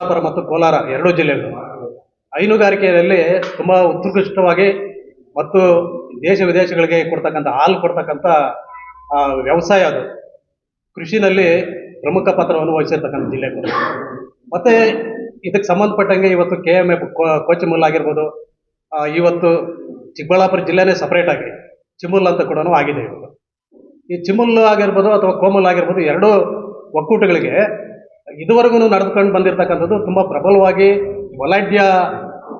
ಚಿಕ್ಕಬಳ್ಳಾಪುರ ಮತ್ತು ಕೋಲಾರ ಎರಡೂ ಜಿಲ್ಲೆಗಳು. ಹೈನುಗಾರಿಕೆಯಲ್ಲಿ ತುಂಬ ಉತ್ಕೃಷ್ಟವಾಗಿ ಮತ್ತು ದೇಶ ವಿದೇಶಗಳಿಗೆ ಕೊಡ್ತಕ್ಕಂಥ, ಹಾಲು ಕೊಡ್ತಕ್ಕಂಥ ವ್ಯವಸಾಯ ಅದು. ಕೃಷಿನಲ್ಲಿ ಪ್ರಮುಖ ಪಾತ್ರವನ್ನು ವಹಿಸಿರ್ತಕ್ಕಂಥ ಜಿಲ್ಲೆಗಳು ಮತ್ತು ಇದಕ್ಕೆ ಸಂಬಂಧಪಟ್ಟಂಗೆ ಇವತ್ತು ಕೆ ಎಂ ಎಫ್ ಕೋಚಿಮುಲ್ ಆಗಿರ್ಬೋದು ಇವತ್ತು ಚಿಕ್ಕಬಳ್ಳಾಪುರ ಜಿಲ್ಲೆನೇ ಸಪ್ರೇಟಾಗಿ ಚಿಮುಲ್ ಅಂತ ಕೂಡ ಆಗಿದೆ ಇವತ್ತು. ಈ ಚಿಮುಲ್ ಆಗಿರ್ಬೋದು ಅಥವಾ ಕೋಮುಲ್ ಆಗಿರ್ಬೋದು, ಎರಡೂ ಒಕ್ಕೂಟಗಳಿಗೆ ಇದುವರೆಗೂ ನಡೆದುಕೊಂಡು ಬಂದಿರತಕ್ಕಂಥದ್ದು ತುಂಬ ಪ್ರಬಲವಾಗಿ ಬಲಾಢ್ಯ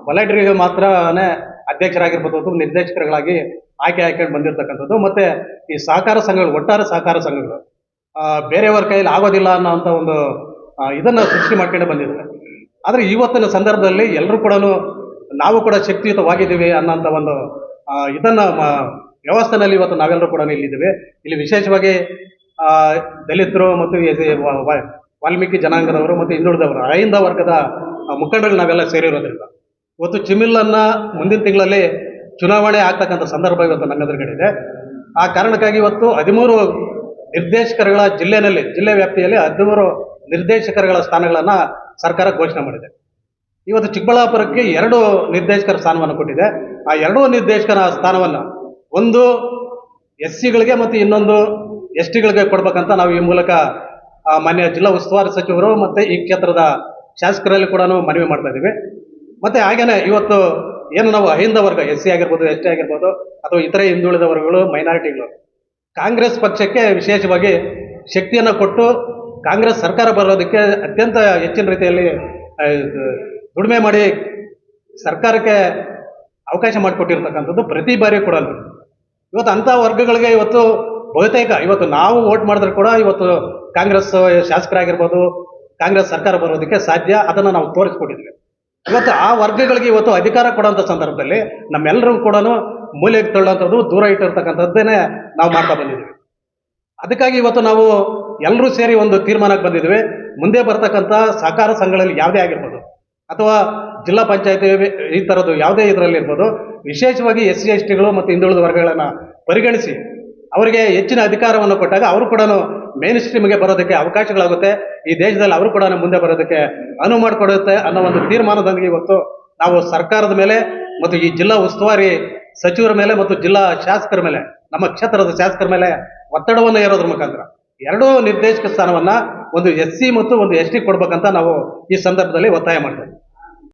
ಬಲಾಢ್ಯರಿಗೆ ಮಾತ್ರನೇ ಅಧ್ಯಕ್ಷರಾಗಿರ್ಬೋದು ನಿರ್ದೇಶಕರುಗಳಾಗಿ ಆಯ್ಕೆ ಆಯ್ಕೊಂಡು ಬಂದಿರತಕ್ಕಂಥದ್ದು. ಮತ್ತೆ ಈ ಸಹಕಾರ ಸಂಘಗಳು, ಒಟ್ಟಾರೆ ಸಹಕಾರ ಸಂಘಗಳು ಬೇರೆಯವ್ರ ಕೈಯಲ್ಲಿ ಆಗೋದಿಲ್ಲ ಅನ್ನೋಂಥ ಒಂದು ಇದನ್ನು ಸೃಷ್ಟಿ ಮಾಡ್ಕೊಂಡು ಬಂದಿದ್ದಾರೆ ಆದರೆ ಇವತ್ತಿನ ಸಂದರ್ಭದಲ್ಲಿ ಎಲ್ಲರೂ ಕೂಡ ನಾವು ಕೂಡ ಶಕ್ತಿಯುತವಾಗಿದ್ದೀವಿ ಅನ್ನೋಂಥ ಒಂದು ಇದನ್ನು ವ್ಯವಸ್ಥೆನಲ್ಲಿ ಇವತ್ತು ನಾವೆಲ್ಲರೂ ಕೂಡ ಇಲ್ಲಿದ್ದೀವಿ. ಇಲ್ಲಿ ವಿಶೇಷವಾಗಿ ದಲಿತರು ಮತ್ತು ವಾಲ್ಮೀಕಿ ಜನಾಂಗದವರು ಮತ್ತು ಹಿಂದುಳಿದವರು, ಅಹಿಂದ ವರ್ಗದ ಮುಖಂಡರು ನಾವೆಲ್ಲ ಸೇರಿರೋದ್ರಿಂದ. ಇವತ್ತು ಚಿಮಿಲ್ಲನ್ನ ಮುಂದಿನ ತಿಂಗಳಲ್ಲಿ ಚುನಾವಣೆ ಆಗ್ತಕ್ಕಂಥ ಸಂದರ್ಭ ಇವತ್ತು ನನ್ನ ಎದುರುಗಡೆ ಇದೆ ಆ ಕಾರಣಕ್ಕಾಗಿ ಇವತ್ತು ಹದಿಮೂರು ನಿರ್ದೇಶಕರುಗಳ ಜಿಲ್ಲೆಯಲ್ಲಿ, ಜಿಲ್ಲೆ ವ್ಯಾಪ್ತಿಯಲ್ಲಿ ಹದಿಮೂರು ನಿರ್ದೇಶಕರುಗಳ ಸ್ಥಾನಗಳನ್ನು ಸರ್ಕಾರ ಘೋಷಣೆ ಮಾಡಿದೆ. ಇವತ್ತು ಚಿಕ್ಕಬಳ್ಳಾಪುರಕ್ಕೆ ಎರಡು ನಿರ್ದೇಶಕರ ಸ್ಥಾನವನ್ನು ಕೊಟ್ಟಿದೆ. ಆ ಎರಡೂ ನಿರ್ದೇಶಕರ ಸ್ಥಾನವನ್ನು ಒಂದು ಎಸ್ ಸಿಗಳಿಗೆ ಮತ್ತು ಇನ್ನೊಂದು ಎಸ್ ಟಿಗಳಿಗೆ ಕೊಡ್ಬೇಕಂತ ನಾವು ಈ ಮೂಲಕ ಮಾನ್ಯ ಜಿಲ್ಲಾ ಉಸ್ತುವಾರಿ ಸಚಿವರು ಮತ್ತೆ ಈ ಕ್ಷೇತ್ರದ ಶಾಸಕರಲ್ಲಿ ಕೂಡ ಮನವಿ ಮಾಡ್ತಾ ಇದ್ದೀವಿ. ಮತ್ತೆ ಹಾಗೇನೆ ಇವತ್ತು ಏನು ನಾವು ಅಹಿಂದ ವರ್ಗ ಎಸ್ ಸಿ ಆಗಿರ್ಬೋದು ಎಸ್ ಟಿ ಆಗಿರ್ಬೋದು ಅಥವಾ ಇತರೆ ಹಿಂದುಳಿದ ವರ್ಗಗಳು ಮೈನಾರಿಟಿಗಳು ಕಾಂಗ್ರೆಸ್ ಪಕ್ಷಕ್ಕೆ ವಿಶೇಷವಾಗಿ ಶಕ್ತಿಯನ್ನು ಕೊಟ್ಟು ಕಾಂಗ್ರೆಸ್ ಸರ್ಕಾರ ಬರೋದಕ್ಕೆ ಅತ್ಯಂತ ಹೆಚ್ಚಿನ ರೀತಿಯಲ್ಲಿ ಆ, ದುಡಿಮೆ ಮಾಡಿ ಸರ್ಕಾರಕ್ಕೆ ಅವಕಾಶ ಮಾಡಿಕೊಟ್ಟಿರ್ತಕ್ಕಂಥದ್ದು ಪ್ರತಿ ಬಾರಿ ಕೂಡ ಇವತ್ತು ಅಂಥ ವರ್ಗಗಳಿಗೆ ಇವತ್ತು ಬಹುತೇಕ ಇವತ್ತು ನಾವು ವೋಟ್ ಮಾಡಿದ್ರೆ ಕೂಡ ಇವತ್ತು ಕಾಂಗ್ರೆಸ್ ಶಾಸಕರಾಗಿರ್ಬೋದು, ಕಾಂಗ್ರೆಸ್ ಸರ್ಕಾರ ಬರೋದಕ್ಕೆ ಸಾಧ್ಯ, ಅದನ್ನು ನಾವು ತೋರಿಸ್ಕೊಟ್ಟಿದ್ವಿ. ಇವತ್ತು ಆ ವರ್ಗಗಳಿಗೆ ಇವತ್ತು ಅಧಿಕಾರ ಕೊಡುವಂಥ ಸಂದರ್ಭದಲ್ಲಿ ನಮ್ಮೆಲ್ಲರೂ ಕೂಡ ಮೂಲೆಗೆ ತಳ್ಳುವಂಥದ್ದು ದೂರ ಇಟ್ಟಿರ್ತಕ್ಕಂಥದ್ದೇನೆ ನಾವು ಮಾಡ್ತಾ ಬಂದಿದ್ದೀವಿ ಅದಕ್ಕಾಗಿ ಇವತ್ತು ನಾವು ಎಲ್ಲರೂ ಸೇರಿ ಒಂದು ತೀರ್ಮಾನಕ್ಕೆ ಬಂದಿದ್ವಿ. ಮುಂದೆ ಬರ್ತಕ್ಕಂಥ ಸಹಕಾರ ಸಂಘಗಳಲ್ಲಿ ಯಾವುದೇ ಆಗಿರ್ಬೋದು, ಅಥವಾ ಜಿಲ್ಲಾ ಪಂಚಾಯತಿ ಈ ಥರದ್ದು ಯಾವುದೇ ಇದರಲ್ಲಿ ಇರ್ಬೋದು, ವಿಶೇಷವಾಗಿ ಎಸ್ ಸಿ ಎಸ್ ಟಿಗಳು ಮತ್ತು ಹಿಂದುಳಿದ ವರ್ಗಗಳನ್ನು ಪರಿಗಣಿಸಿ ಅವರಿಗೆ ಹೆಚ್ಚಿನ ಅಧಿಕಾರವನ್ನು ಕೊಟ್ಟಾಗ ಅವರು ಕೂಡ ಮೇನ್ ಸ್ಟ್ರೀಮ್ಗೆ ಬರೋದಕ್ಕೆ ಅವಕಾಶಗಳಾಗುತ್ತೆ. ಈ ದೇಶದಲ್ಲಿ ಅವರು ಕೂಡ ಮುಂದೆ ಬರೋದಕ್ಕೆ ಅನುವು ಮಾಡಿಕೊಡುತ್ತೆ ಅನ್ನೋ ಒಂದು ತೀರ್ಮಾನದೊಂದಿಗೆ ಇವತ್ತು ನಾವು ಸರ್ಕಾರದ ಮೇಲೆ ಮತ್ತು ಈ ಜಿಲ್ಲಾ ಉಸ್ತುವಾರಿ ಸಚಿವರ ಮೇಲೆ ಮತ್ತು ಜಿಲ್ಲಾ ಶಾಸಕರ ಮೇಲೆ, ನಮ್ಮ ಕ್ಷೇತ್ರದ ಶಾಸಕರ ಮೇಲೆ ಒತ್ತಡವನ್ನು ಏರೋದ್ರ ಮುಖಾಂತರ ಎರಡೂ ನಿರ್ದೇಶಕ ಸ್ಥಾನವನ್ನ ಒಂದು ಎಸ್ ಸಿ ಮತ್ತು ಒಂದು ಎಸ್ ಟಿ ಕೊಡ್ಬೇಕಂತ ನಾವು ಈ ಸಂದರ್ಭದಲ್ಲಿ ಒತ್ತಾಯ ಮಾಡ್ತೇವೆ.